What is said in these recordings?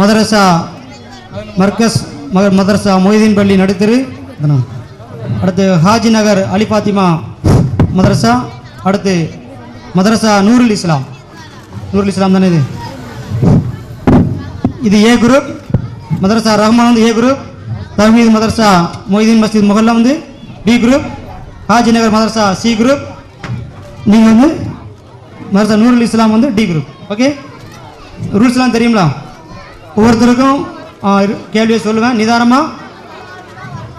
மதரசா மர்கஸ் மதரசா மொய்தீன் பள்ளி நடுத்தரு. அடுத்து ஹாஜி நகர் அலி பாத்திமா மதரசா. அடுத்து மதரசா நூருல் இஸ்லாம். நூருல் இஸ்லாம் தானே இது? இது ஏ குரூப். மதரசா ரஹ்மான் வந்து ஏ குரூப். தஹ்மீது மதரசா மொய்தீன் மஸ்ஜித் முகல்லா வந்து பி குரூப். ஹாஜி நகர் மதரசா சி குரூப். நீங்கள் வந்து மதரசா நூருல் இஸ்லாம் வந்து டி குரூப். ஓகே? ரூல்ஸ்லாம் தெரியுங்களா ஒவ்வொருத்தருக்கும் கேள்வியை சொல்லுவேன். நிதானமாக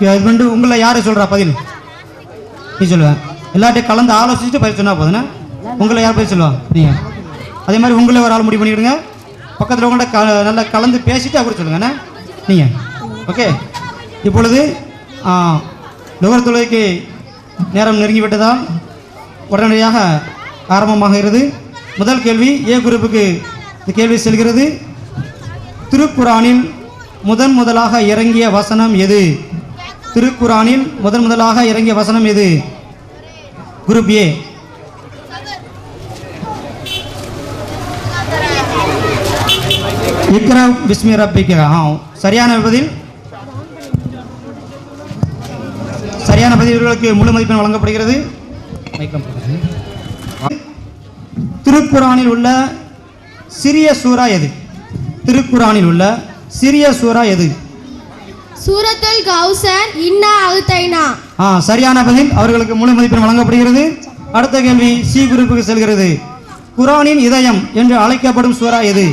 இது பண்ணிட்டு உங்களை யாரை சொல்கிறா பதில். நீ சொல்லுவேன் எல்லாட்டையும் கலந்து ஆலோசிச்சுட்டு பதில் சொன்னால் போதுண்ணே உங்களை யார் பதில் சொல்லுவா? நீங்கள் அதே மாதிரி உங்களை ஒரு ஆள் முடிவு பண்ணிவிடுங்க பக்கத்தில் உங்கள்கிட்ட க நல்லா கலந்து பேசிட்டு அப்புறம் சொல்லுங்கண்ணே நீங்கள் ஓகே. இப்பொழுது நுகர் தொழுகைக்கு நேரம் நெருங்கிவிட்டதால் உடனடியாக ஆரம்பமாகிறது முதல் கேள்வி ஏ குரூப்புக்கு இந்த கேள்வி செல்கிறது. திருக்குரானில் முதன் முதலாக இறங்கிய வசனம் எது? திருக்குரானில் முதன் முதலாக இறங்கிய வசனம் எது? Group A. இக்ரா பிஸ்மி ரப்பிக்க. சரியான பதில்? சரியான பதில் இவர்களுக்கு முழு மதிப்பெண் வழங்கப்படுகிறது. திருக்குறானில் திருக்குரானில் உள்ள சிறிய சூறா எது? திருக்குரானில் உள்ள சிறிய சூரா எது? சூரத்துல் கௌசர் இன்னா அகுத்தைனா ஆ சரியான பதில். அவர்களுக்கு முழு மதிப்பெண் வழங்கப்படுகிறது. அடுத்த கேள்வி சி குரூப்புக்கு செல்கிறது. குரானின் இதயம் என்று அழைக்கப்படும் சூரா எது?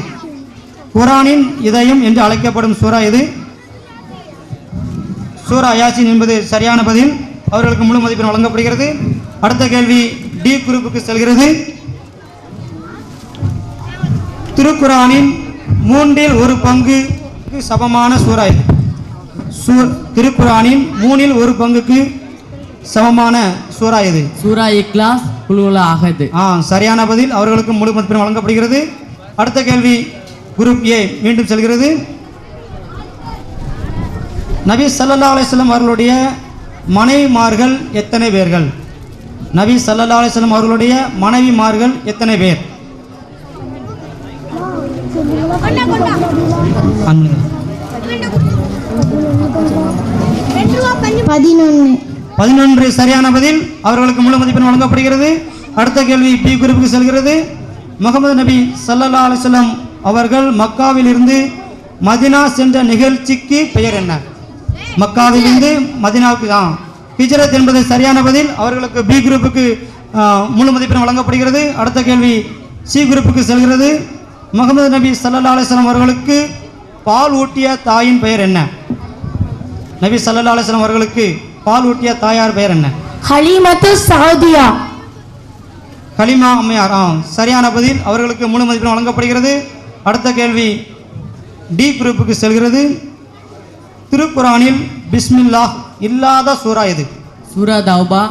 குரானின் இதயம் என்று அழைக்கப்படும் சூரா எது? சூரா யாசின் என்பது சரியான பதில். அவர்களுக்கு முழு மதிப்பெண் வழங்கப்படுகிறது. அடுத்த கேள்வி டி குரூப்புக்கு செல்கிறது. திருக்குரானின் மூன்றில் ஒரு பங்குக்கு சமமான சூரா இது சூ- திருக்குரானின் மூணில் ஒரு பங்குக்கு சமமான சூரா இது. சூரா இக்லாஸ் குழுவுல அகது ஆ சரியான பதில் அவர்களுக்கு முழு மதிப்பெண் வழங்கப்படுகிறது. அடுத்த கேள்வி குரூப் ஏ மீண்டும் செல்கிறது. நபி ஸல்லல்லாஹு அலைஹி வஸல்லம் அவர்களுடைய மனைவிமார்கள் எத்தனை பேர்கள்? நபி ஸல்லல்லாஹு அலைஹி வஸல்லம் அவர்களுடைய மனைவிமார்கள் எத்தனை பேர் ஆண்கள். பதினொன்று சரியான பதில். அவர்களுக்கு முழு மதிப்பெண் வழங்கப்படுகிறது. அடுத்த கேள்வி பி குரூப்புக்கு செல்கிறது. முகமது நபி சல்லா அலைஹி அவர்கள் அவர்கள் மக்காவிலிருந்து மதினா சென்ற நிகழ்ச்சிக்கு பெயர் என்ன? மக்காவிலிருந்து மதினாவுக்கு ஆ ஹிஜரத் என்பது சரியான பதில். அவர்களுக்கு பி குரூப்புக்கு முழு மதிப்பெண் வழங்கப்படுகிறது. அடுத்த கேள்வி சி குரூப்புக்கு செல்கிறது. முகமது நபி ஸல்லல்லாஹு அலைஹி வஸல்லம் அவர்களுக்கு பால் ஊட்டிய தாயின் பெயர் என்ன? நபி ஸல்லல்லாஹு அலைஹி வஸல்லம் அவர்களுக்கு பால் ஊட்டிய தாயார் பெயர் என்ன? ஹலீமத்து சவுதியா. கலிமா அம்மையார் ஆ சரியான பதில் அவர்களுக்கு முழு மதிப்பெண் வழங்கப்படுகிறது. அடுத்த கேள்வி டி குரூப்புக்கு செல்கிறது. திருக்குரானில் பிஸ்மில்லாஹ் இல்லாத சூரா எது? சூரா தௌபா.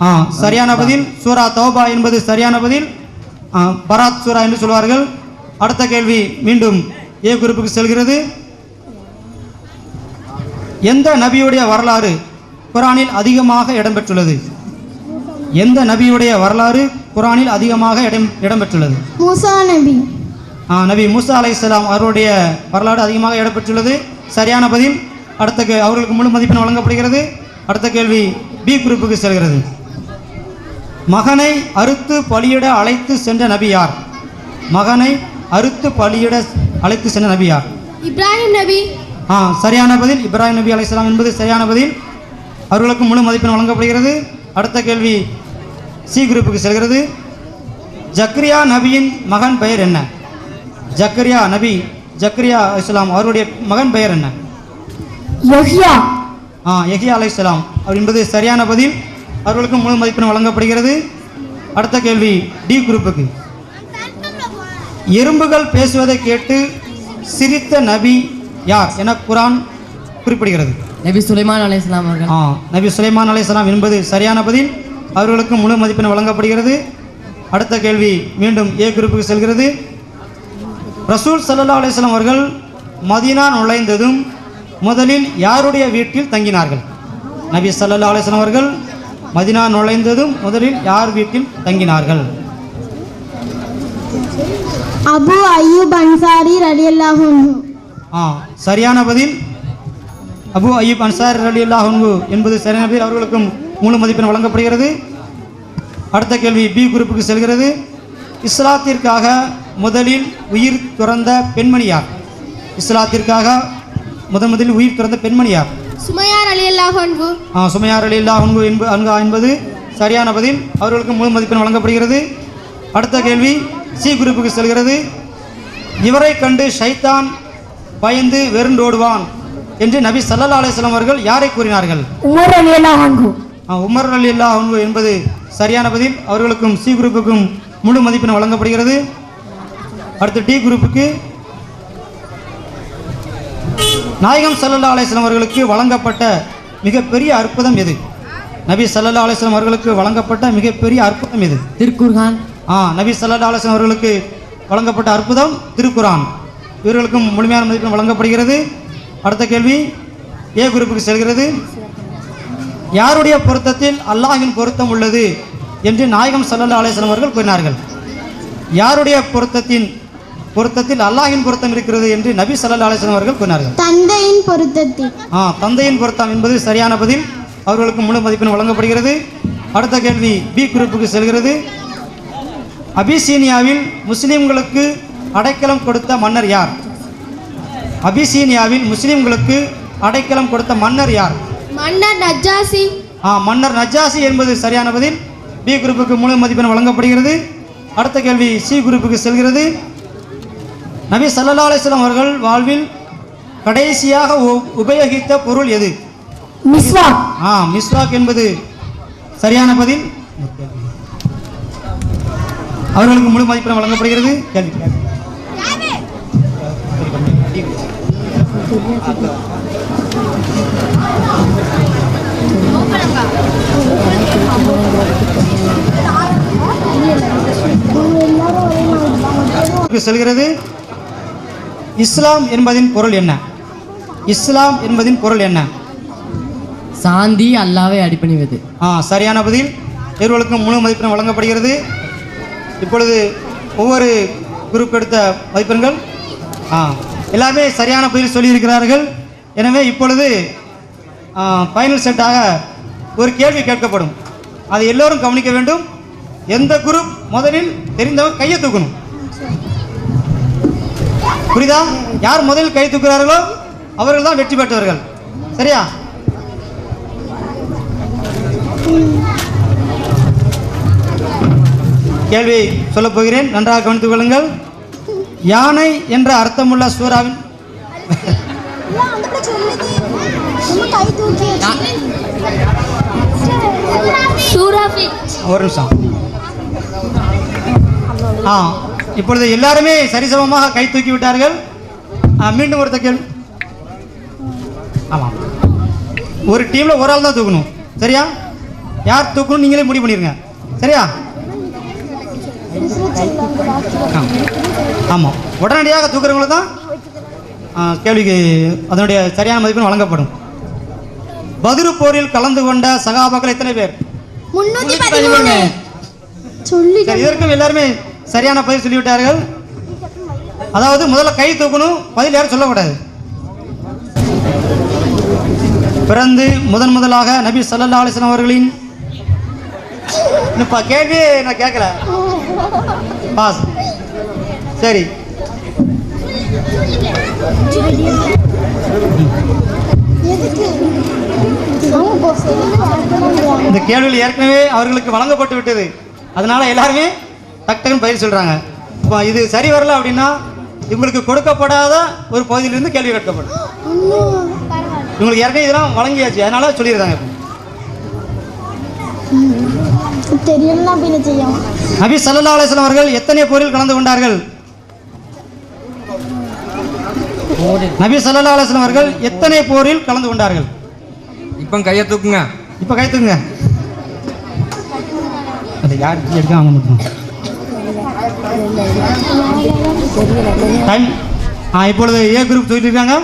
ஆ சரியான பதில் சூரா தௌபா என்பது சரியான பதில் ஆ, பராத் சூரா என்று சொல்வார்கள். அடுத்த கேள்வி மீண்டும் ஏ குரூப்புக்கு செல்கிறது. எந்த நபியுடைய வரலாறு குரானில் அதிகமாக இடம்பெற்றுள்ளது? எந்த நபியுடைய வரலாறு குரானில் அதிகமாக இடம் இடம்பெற்றுள்ளது? மூசா நபி. ஆ, நபி மூசா அலைஹிஸ்ஸலாம் அவருடைய வரலாறு அதிகமாக இடம்பெற்றுள்ளது. சரியான பதில். அடுத்த கே அவர்களுக்கு முழு மதிப்பெண் வழங்கப்படுகிறது. அடுத்த கேள்வி பி குரூப்புக்கு செல்கிறது. மகனை அறுத்து பலியிட அழைத்து சென்ற நபி யார்? மகனை அறுத்து பலியிட அழைத்து சென்ற நபி யார் இப்ராஹிம் நபி. ஆ சரியான பதில். இப்ராஹிம் நபி அலைஹிஸ்ஸலாம் என்பது சரியான பதில். அவர்களுக்கு முழு மதிப்பெண் வழங்கப்படுகிறது. அடுத்த கேள்வி சி குரூப்புக்கு செல்கிறது. ஜக்ரியா நபியின் மகன் பெயர் என்ன? ஜக்ரியா நபி ஜக்ரியா இஸ்லாம் அவருடைய மகன் பெயர் என்ன? யஹ்யா. ஆ யஹியா அலைஹிஸ்ஸலாம் அவர் என்பது சரியான பதில். அவர்களுக்கு முழு மதிப்பெண் வழங்கப்படுகிறது. அடுத்த கேள்வி டி குரூப்புக்கு. எறும்புகள் பேசுவதை கேட்டு சிரித்த நபி யார் என குரான் குறிப்பிடுகிறது. நபி சுலைமான் அலைஹிஸ்ஸலாம் அவர்கள். ஆ நபி சுலைமான் அலைஹிஸ்ஸலாம் என்பது சரியான பதில். அவர்களுக்கு முழு மதிப்பெண் வழங்கப்படுகிறது. அடுத்த கேள்வி மீண்டும் ஏ குரூப்புக்கு செல்கிறது. ரசூல் சல்லல்லா அலைஹிஸ்ஸலாம் அவர்கள் மதீனா நுழைந்ததும் முதலில் யாருடைய வீட்டில் தங்கினார்கள்? நபி ஸல்லல்லாஹு அலைஹி வஸல்லம் அவர்கள் மதீனா நுழைந்ததும் முதலில் யார் வீட்டில் தங்கினார்கள்? அபு அய்யூப் அன்சாரி ரலியல்லாஹு அன்ஹு. ஆ சரியான பதில். அபு அய்யூப் அன்சார் அலி அல்லாஹு என்பது சரியான பதில். அவர்களுக்கும் முழு மதிப்பெண் வழங்கப்படுகிறது. அடுத்த கேள்வி பி குரூப்புக்கு செல்கிறது. இஸ்லாத்திற்காக முதலில் உயிர் துறந்த பெண்மணி யார்? இஸ்லாத்திற்காக முதன் முதலில் உயிர் துறந்த பெண்மணி யார்? சுமையார் அலி அல்லாஹ் அன்பு ஆ, சுமையார் அலி அல்லா அன்பு என்பது அன்கா என்பது சரியான பதில். அவர்களுக்கு முழு மதிப்பெண் வழங்கப்படுகிறது. அடுத்த கேள்வி சி குரூப்புக்கு செல்கிறது. இவரை கண்டு ஷைத்தான் பயந்து வெறுண்டோடுவான் என்று நபி சல்லல்லா அலிஸ்லாம் அவர்கள் யாரை கூறினார்கள்? உமர் அலி உமர் அல்லா என்பது சரியான பதில். அவர்களுக்கும் சி குரூப்புக்கும் முழு மதிப்பெண் வழங்கப்படுகிறது. அடுத்து டி குரூப்புக்கு நாயகம் சல்லல்லா அலிஸ்லாம் அவர்களுக்கு வழங்கப்பட்ட மிகப்பெரிய அற்புதம் எது? நபி சல்லல்லா அலிஸ்லாம் அவர்களுக்கு வழங்கப்பட்ட மிகப்பெரிய அற்புதம் எது? திருக்குர்கான் ஆ நபி சல்லல்லா அலிஸ்லாம் அவர்களுக்கு வழங்கப்பட்ட அற்புதம் திருக்குரான் இவர்களுக்கும் முழுமையான மதிப்பெண் வழங்கப்படுகிறது. அடுத்த கேள்வி ஏ குரூப்புக்கு செல்கிறது. யாருடைய பொருத்தத்தில் அல்லாஹ்வின் பொருத்தம் உள்ளது என்று நாயகம் சல்லல்லா அலிஸ்லாம் அவர்கள் கூறினார்கள். யாருடைய பொருத்தத்தின் பொருத்தத்தில் அல்லாஹ்வின் பொருத்தம் இருக்கிறது என்று நபி சல்லல்லா அலிஸ்லாம் அவர்கள் கூறினார்கள். தந்தையின் பொருத்தத்தில். ஆ தந்தையின் பொருத்தம் என்பது சரியான பதில். அவர்களுக்கு முழு மதிப்பெண் வழங்கப்படுகிறது. அடுத்த கேள்வி பி குரூப்புக்கு செல்கிறது. அபிசீனியாவில் முஸ்லிம்களுக்கு அடைக்கலம் கொடுத்த மன்னர் யார்? அபிசீனியாவில் முஸ்லிம்களுக்கு அடைக்கலம் கொடுத்த மன்னர் யார்? மன்னர் நஜாசி ஆ மன்னர் நஜாசி என்பது சரியான பதில். பி குரூப்புக்கு முழு மதிப்பெண் வழங்கப்படுகிறது. அடுத்த கேள்வி சி குரூப்புக்கு செல்கிறது. நபி சல்லல்லா அலிஸ்லாம் அவர்கள் வாழ்வில் கடைசியாக உபயோகித்த பொருள் எது? மிஸ்வா ஆ மிஸ்வாக் என்பது சரியான பதில். அவர்களுக்கு முழு மதிப்பெண் வழங்கப்படுகிறது. கேள்வி. செல்கிறது. இஸ்லாம் என்பதின் பொருள் என்ன? இஸ்லாம் என்பதின் பொருள் என்ன? சாந்தி அல்லாவை அடிப்பணிவது. ஆ சரியான பதில். தேர்வுகளுக்கும் முழு மதிப்பெண் வழங்கப்படுகிறது. இப்பொழுது ஒவ்வொரு குரூப் எடுத்த மதிப்பெண்கள். ஆ எல்லாமே சரியான பதில் சொல்லியிருக்கிறார்கள். எனவே இப்பொழுது ஃபைனல் செட்டாக ஒரு கேள்வி கேட்கப்படும். அதை எல்லோரும் கவனிக்க வேண்டும். எந்த குரூப் முதலில் தெரிந்தவங்க கையை தூக்கணும்? புரியுதா? யார் முதலில் கை தூக்குறார்களோ அவர்கள் தான் வெற்றி பெற்றவர்கள். சரியா? கேள்வி சொல்லப் போகிறேன். நன்றாக கவனித்துக் கொள்ளுங்கள். யானை என்ற அர்த்தமுள்ள சூறாவின் ஒரு நிமிஷம். ஆ இப்பொழுது எல்லாருமே சரிசமமாக கை தூக்கி விட்டார்கள். மீண்டும் ஒருத்த கேள்வி ஆமாம். ஒரு டீமில் ஒரு ஆள் தான் தூக்கணும். சரியா? யார் தூக்கணும்? நீங்களே முடிவு பண்ணிடுங்க சரியா. ஆமாம் உடனடியாக தூக்குறவங்கள தான் கேள்விக்கு அதனுடைய சரியான மதிப்பெண் வழங்கப்படும். பதிரு போரில் கலந்து கொண்ட சகாபாக்கள் எத்தனை பேர்? சொல்லி இதற்கும் எல்லாருமே சரியான பதில் சொல்லிவிட்டார்கள். அதாவது முதல்ல கை தூக்கணும் பதில் யாரும் சொல்லக்கூடாது. பிறந்து முதன் முதலாக நபி ஸல்லல்லாஹு அலைஹி வஸல்லம் அவர்களின் இப்போ கேள்வி நான் கேட்கல. பாஸ். சரி. இந்த கேள்வியில் ஏற்கனவே அவர்களுக்கு வழங்கப்பட்டு விட்டது. அதனால எல்லாருமே டக்கு டக்குன்னு பதில் சொல்றாங்க. இப்போ இது சரி வரல அப்படின்னா இவங்களுக்கு கொடுக்கப்படாத ஒரு பகுதியிலிருந்து கேள்வி கேட்கப்படும். இவங்களுக்கு ஏற்கனவே இதெல்லாம் வழங்கியாச்சு. அதனால சொல்லியிருக்காங்க தெரியலாம் பின்ன செய்யும். நபி ஸல்லல்லாஹு அலைஹி வஸல்லம் அவர்கள் எத்தனை போரில் கலந்து கொண்டார்கள்? நபி ஸல்லல்லாஹு அலைஹி வஸல்லம் அவர்கள் எத்தனை போரில் கலந்து கொண்டார்கள்? இப்போ கையை தூக்குங்க. இப்போ கைத்துங்க அது யார் எடுக்க அவங்க மட்டும் டைம் ஆ இப்பொழுது ஏ குரூப் சொல்லியிருக்காங்க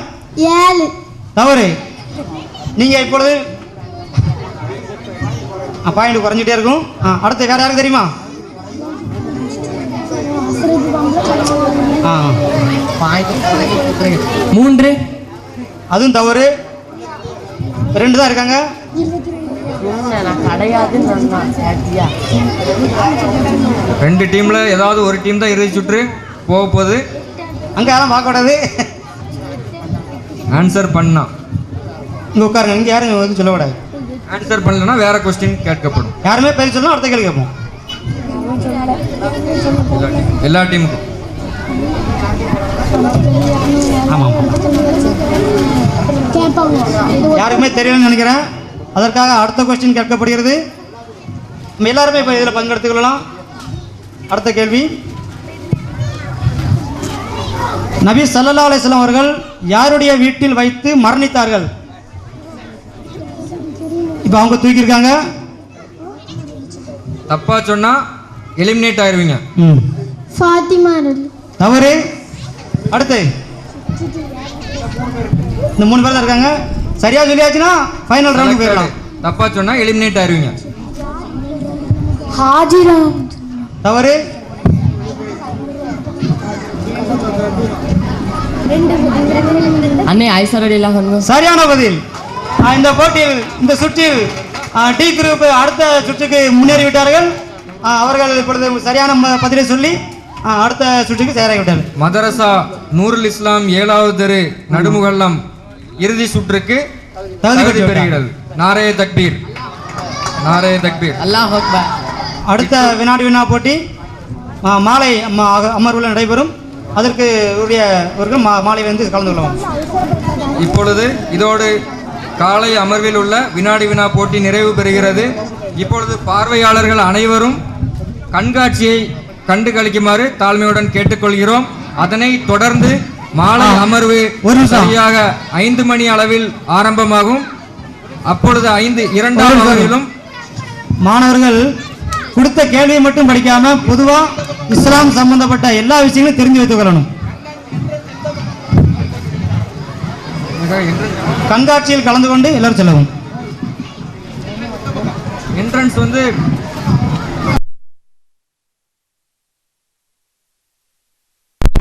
ஏழு. தவறு. நீங்கள் இப்பொழுது பாயிண்ட் குறைஞ்சிட்டே இருக்கும். அடுத்து வேறு யாருக்கு தெரியுமா? மூன்று. அதுவும் தவறு. ரெண்டு தான் இருக்காங்க. ரெண்டு டீம்ல ஏதாவது ஒரு டீம் தான் இறுதி சுற்று போக போகுது. அங்கே யாரும் பார்க்கக்கூடாது ஆன்சர் பண்ணா. இங்கே உட்காருங்க. இங்கே யாரும் எதுவும் சொல்லக்கூடாது. ஆன்சர் பண்ணலன்னா வேற கொஸ்டின் கேட்கப்படும். யாருமே பேர் சொல்லணும் அடுத்த கேள்வி கேட்போம். எல்லா டீமுக்கும். ஆமாம். யாருக்குமே தெரியலன்னு நினைக்கிறேன். அதற்காக அடுத்த கொஸ்டின் கேட்கப்படுகிறது. நம்ம எல்லாருமே இப்போ இதில் பங்கெடுத்துக் கொள்ளலாம். அடுத்த கேள்வி. நபி ஸல்லல்லாஹு அலைஹி வஸல்லம் அவர்கள் யாருடைய வீட்டில் வைத்து மரணித்தார்கள்? இப்போ அவங்க தூக்கியிருக்காங்க. தப்பா சொன்னா எலிமினேட் ஆயிருவீங்க. ஃபாத்திமா தவறு. அடுத்து. இந்த மூணு பேர் தான் இருக்காங்க. சரியா சொல்லியாச்சுன்னா ஃபைனல் ரவுண்டுக்கு போயிடலாம். தப்பா சொன்னா எலிமினேட் ஆயிருவீங்க. ஹாஜிரா தவறு. அண்ணே ஐஸ்வர்யா எல்லாம் சரியான பதில். இந்த போட்டியில் இந்த சுற்றில் டி குரூப் அடுத்த சுற்றுக்கு முன்னேறி விட்டார்கள் ஆ, அவர்கள் இப்பொழுது சரியான பதிலை சொல்லி அடுத்த சுற்றுக்கு தயாராகிவிட்டார்கள். மதரசா நூருல் இஸ்லாம் ஏழாவது தெரு நடுமுகல்லம் இறுதி சுற்றுக்கு தகுதி பெறுகிறது. நாரே தக்பீர். நாரே தக்பீர். அல்லாஹ் அடுத்த வினாடி வினா போட்டி மாலை அம்ம- அக- அமர்வில் நடைபெறும். அதற்கு உரிய மாலை வந்து கலந்து கொள்ளலாம். இப்பொழுது இதோடு காலை அமர்வில் உள்ள வினாடி வினா போட்டி நிறைவு பெறுகிறது. இப்பொழுது பார்வையாளர்கள் அனைவரும் கண்காட்சியை கண்டு கழிக்குமாறு தாழ்மையுடன் கேட்டுக்கொள்கிறோம். அதனை தொடர்ந்து மாலை அமர்வு ஒரு. சரியாக ஐந்து மணி அளவில் ஆரம்பமாகும். அப்பொழுது ஐந்து இரண்டாம் மாணவர்கள் கொடுத்த கேள்வியை மட்டும் படிக்காம பொதுவா இஸ்லாம் சம்பந்தப்பட்ட எல்லா விஷயங்களும் தெரிஞ்சு வைத்துக் கொள்ளணும். கண்காட்சியில் கலந்து கொண்டு எல்லாரும் செல்லவும். என்ட்ரன்ஸ் வந்து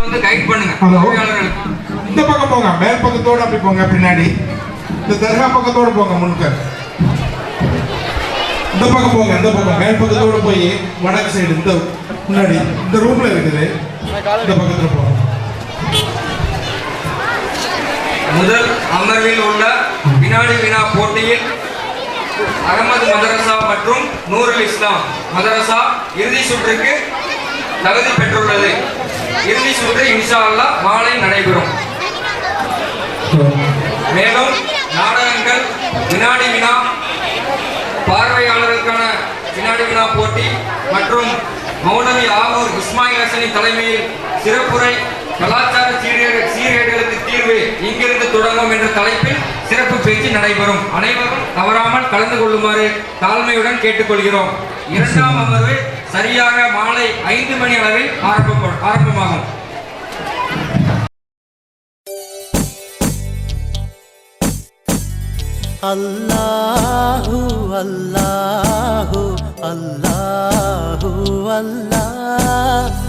வந்து கைட் பண்ணுங்க. ஹலோ பார்வையாளர்களுக்கு. இந்த பக்கம் போங்க. மேல் பக்கத்தோட அப்படி போங்க பின்னாடி. இந்த தர்கா பக்கத்தோட போங்க முன்னுக்க. இந்த பக்கம் போங்க இந்த பக்கம். மேல் பக்கத்தோட போய் வடக்கு சைடு இந்த முன்னாடி இந்த ரூம்ல இருக்குது. இந்த பக்கத்துல போங்க. முதல் அமர்வில் உள்ள வினாடி வினா போட்டியில் அகமது மதரசா மற்றும் நூருல் இஸ்லாம். மதரசா இறுதி சுற்றுக்கு தகுதி பெற்றுள்ளது. இறுதி சுற்று இன்ஷா அல்லாஹ் மாலை நடைபெறும். மேலும் நாடகங்கள் வினாடி வினா பார்வையாளர்களுக்கான வினாடி வினா போட்டி மற்றும் மௌனவி ஆவூர் இஸ்மாயில் ஹசனி தலைமையில் சிறப்புரை கலாச்சார சீரேடு சீரேடுகளுக்கு தீர்வு இங்கிருந்து தொடங்கும் என்ற தலைப்பில் சிறப்பு பேச்சு நடைபெறும். அனைவரும் தவறாமல் கலந்து கொள்ளுமாறு தாழ்மையுடன் கேட்டுக்கொள்கிறோம். இரண்டாம் அமர்வு சரியாக மாலை ஐந்து மணி அளவில் ஆரம்பம் ஆரம்பமாகும். அல்லாஹு அல்லாஹூ அல்லாஹூ அல்லாஹ்.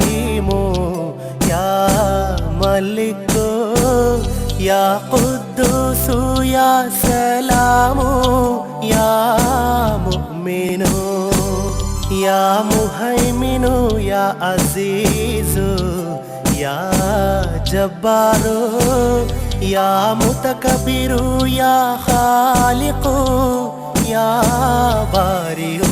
മല്ലിക്കോ യാ ഖുദ്ദൂസു യാ സലാമു യാ മുഅ്മിനോ യാ മുഹൈമിനോ യാ അസീസു യാ ജബ്ബാറു യാ മുതകബ്ബിറു യാ ഖാലിഖു യാ ബാരിയു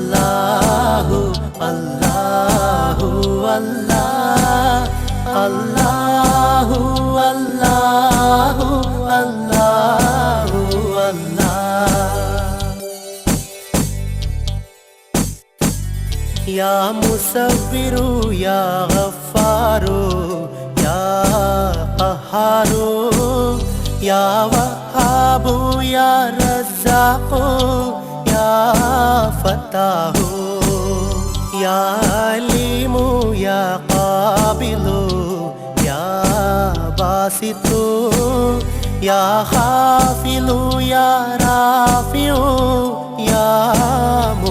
Ya Musabiru Ya Ghaffaru Ya Qaharu Ya Wahabu Ya Razzaqu Ya Fatahu Ya Alimu Ya Qabilu Ya Basitu Ya Khafilu Ya Rafiu Ya Mu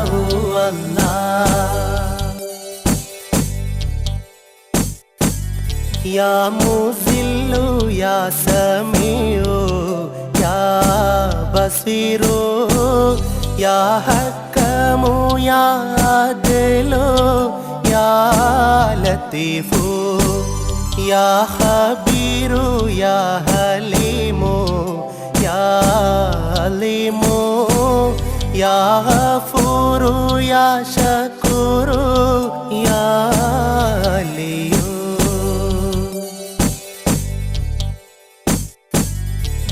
يا مذل يا سميع يا بصير يا حكم يا عدل يا لطيف يا خبير يا حليم يا عليم يا غفور يا شكور يا علي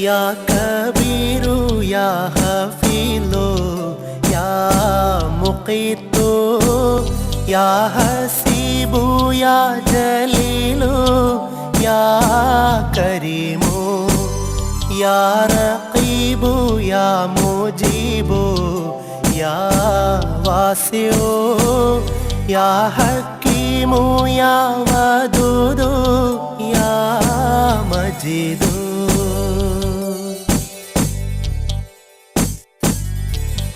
या कबीरु या हफीलो या मुकीतो या हसीबु या जलीलो या करीमो या रकीबु या मुजीबो या वासियो या हकीमु या वदूदो या मजीदो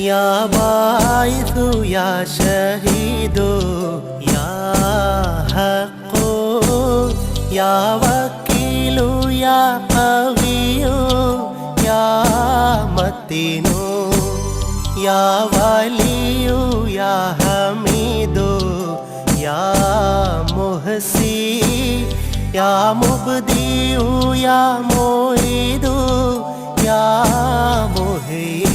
يا باعث يا شهيد يا حق يا وكيل يا قوي يا متين يا ولي يا حميد يا محسي يا مبدي يا معيد يا محيي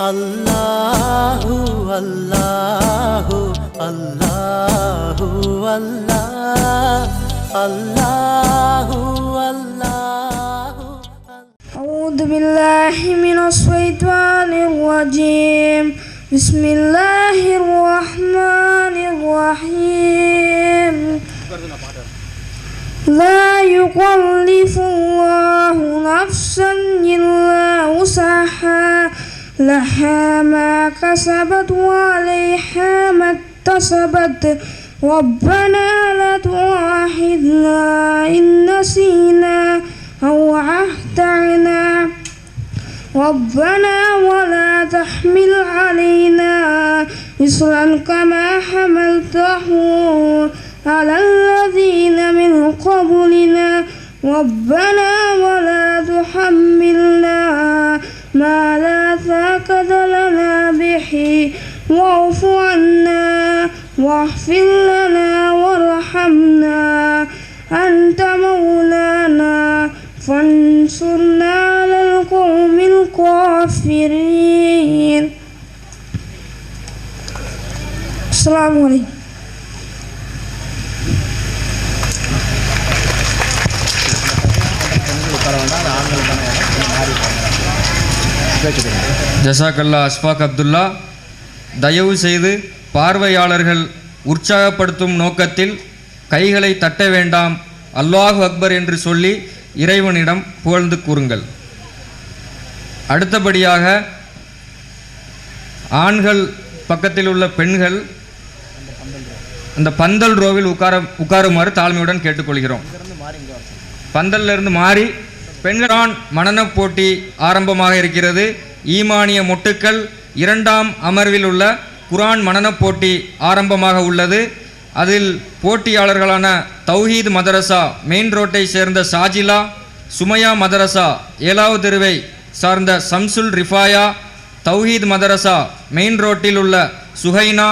Allahu Allahu Allahu Allah. Allahu Allahu A'udzu billahi minasy syaithanir rajim. Bismillahirrahmanirrahim. لا يكلف الله نفسا إلا لها ما كسبت وعليها ما اكتسبت. ربنا لا تؤاخذنا إن نسينا أو أخطأنا ربنا ولا تحمل علينا إصرا كما حملته على الذين من قبلنا. ربنا ولا تحملنا به واعف عنا واغفر لنا وارحمنا أنت مولانا فانصرنا على القوم الكافرين السلام عليكم ஜசாக்கல்லா அஸ்ஃபாக் Abdullah தயவு செய்து பார்வையாளர்கள் உற்சாகப்படுத்தும் நோக்கத்தில் கைகளை தட்ட வேண்டாம் அல்லாஹு அக்பர் என்று சொல்லி இறைவனிடம் புகழ்ந்து கூறுங்கள். அடுத்தபடியாக ஆண்கள் பக்கத்தில் உள்ள பெண்கள் அந்த பந்தல் ரோவில் உட்கார உட்காருமாறு தாழ்மையுடன் கேட்டுக்கொள்கிறோம். பந்தல்லிருந்து மாறி பெண்களான் மனநப் போட்டி ஆரம்பமாக இருக்கிறது. ஈமானிய மொட்டுக்கள் இரண்டாம் அமர்வில் உள்ள குரான் மனநப் போட்டி ஆரம்பமாக உள்ளது. அதில் போட்டியாளர்களான தௌஹீத் மதரசா மெயின் ரோட்டை சேர்ந்த சாஜிலா சுமையா மதரசா ஏழாவது தெருவை சார்ந்த சம்சுல் ரிஃபாயா தௌஹீத் மதரசா மெயின் ரோட்டில் உள்ள சுஹைனா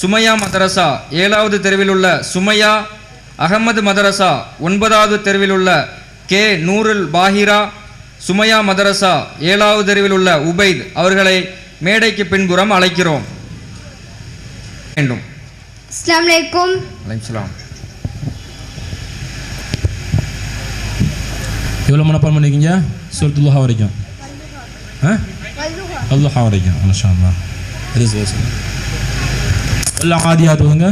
சுமையா மதரசா ஏழாவது தெருவில் உள்ள சுமையா அகமது மதரசா ஒன்பதாவது தெருவில் உள்ள கே நூருல் பாஹிரா சுமையா மதரசா ஏழாவது தெருவில் உள்ள உபைத் அவர்களை மேடைக்கு பின்புறம் அழைக்கிறோம். வேண்டும். அஸ்ஸலாமு அலைக்கும். அலைஹிஸ்ஸலாம் எவ்வளோ மனப்பாடம் பண்ணிருக்கீங்க? சூரத்துல்லாஹா வரைக்கும். ஆ? அல்லாஹா வரைக்கும் மாஷா அல்லாஹ் அது சரி சரி. எல்லாம் ஆதியாத் ஓதுங்க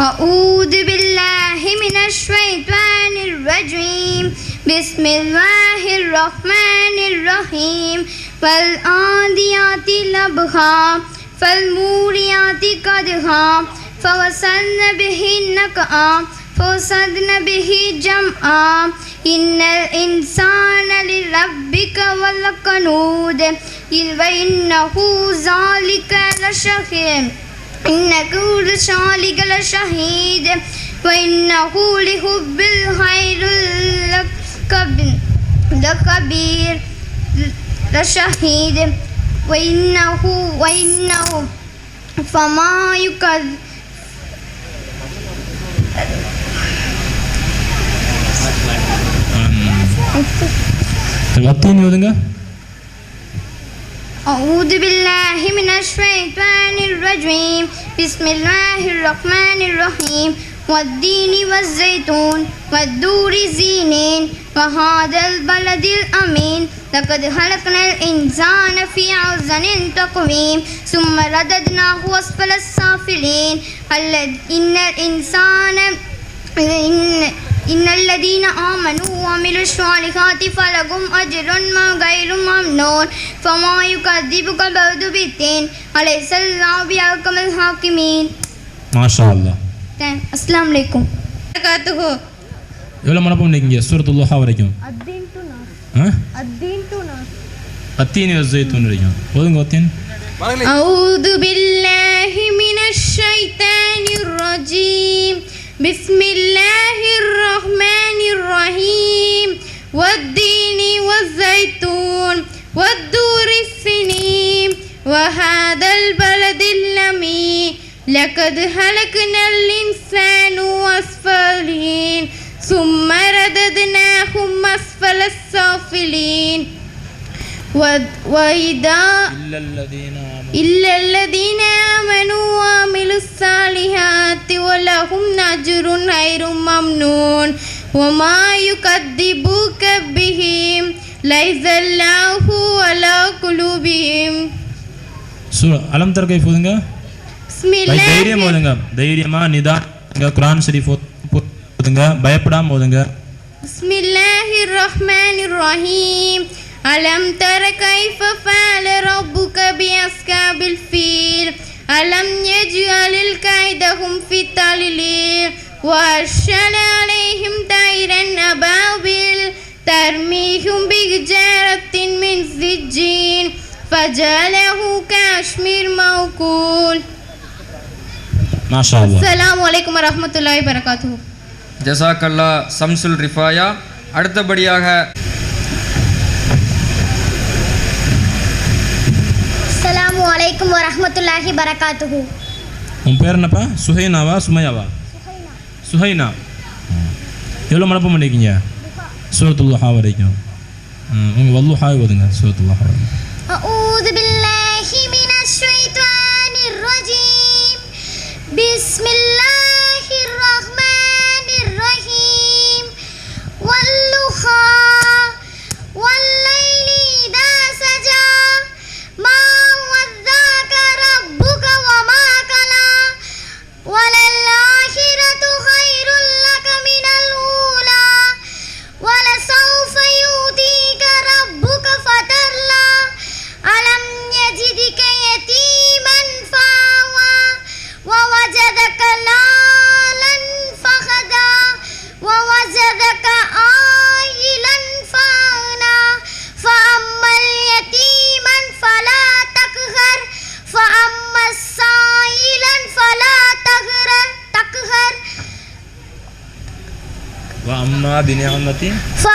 أعوذ بالله من الشيطان الرجيم. بسم الله الرحمن الرحيم. والعاديات لبها فالموريات قدها. فوسن به النقعا فوسدن به جمعا إن الإنسان لربك ولقنود وإنه ذلك لشهيد إنك شالك لشهيد وإنه لحب الخير لكبير لشهيد وإنه وإنه فما يكذب تغطيني ودنقه أعوذ بالله من الشيطان الرجيم. بسم الله الرحمن الرحيم. والدين والزيتون والدور زينين. وهذا البلد الأمين. لقد خلقنا الإنسان في عزن تقويم. ثم رددناه أسفل السافلين إن الإنسان إن إن الذين آمنوا وعملوا الصالحات فلهم أجر ما غير ممنون فما يكذبك بعد بالدين أليس الله بأحكم الحاكمين மாஷா அல்லாஹ் السلام عليكم எவ்வளோ மனப்பாடம் பண்ணிருக்கீங்க சூரத்துல்லாஹா வரைக்கும் ஆ வத்தீனி வசைத்தூன் வரைக்கும் ஓதுங்க வத்தீன் أعوذ بالله من الشيطان الرجيم بسم الله الرحمن الرحيم. والدين والزيتون والدور السنين. وهذا البلد اللمين لقد خلقنا الإنسان أسفلين ثم رددناهم أسفل السافلين. وإذا إلا الذين آمنوا وعملوا الصالحات ولهم أجر غير ممنون وما يكذبوك بهم ليس الله على قلوبهم சூ அலம் தர்கை போதுங்க بسم பை தைரியம் الله ஓதுங்க தைரியமா நிதாங்க குரான் ஷரீஃப் ஓ- ஓதுங்க பயப்படாம ஓதுங்க بسم الله الرحمن الرحيم ألم تر كيف فعل ربك بأصحاب الفيل ألم يجعل الكيدهم في التضليل وأرسل عليهم طيرا أبابيل ترميهم بحجارة من سجين فجعله كاشمير موكول மாஷா அல்லாஹ் السلام عليكم ورحمة الله وبركاته ஜசாக்கல்லா சம்சுல் ரிஃபாயா அடுத்தபடியாக அலைக்கும் வரஹ்மத்துல்லாஹி பரகாத்துஹு உன் பேர் என்னப்பா சுஹைனாவா சுமையாவா சுஹைனா எவ்வளோ மனப்பம் பண்ணியிருக்கீங்க சூரத்துல்லாஹா வரைக்கும் ம், உங்க வல்லுஹா ஓதுங்க சூரத்துல்லாஹா வரைக்கும் أعوذ بالله من الشيطان الرجيم بسم الله mga binihan natin? Sa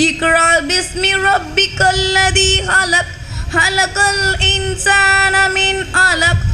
اقرأ باسم ربك الذي خلق. خلق الإنسان من علق.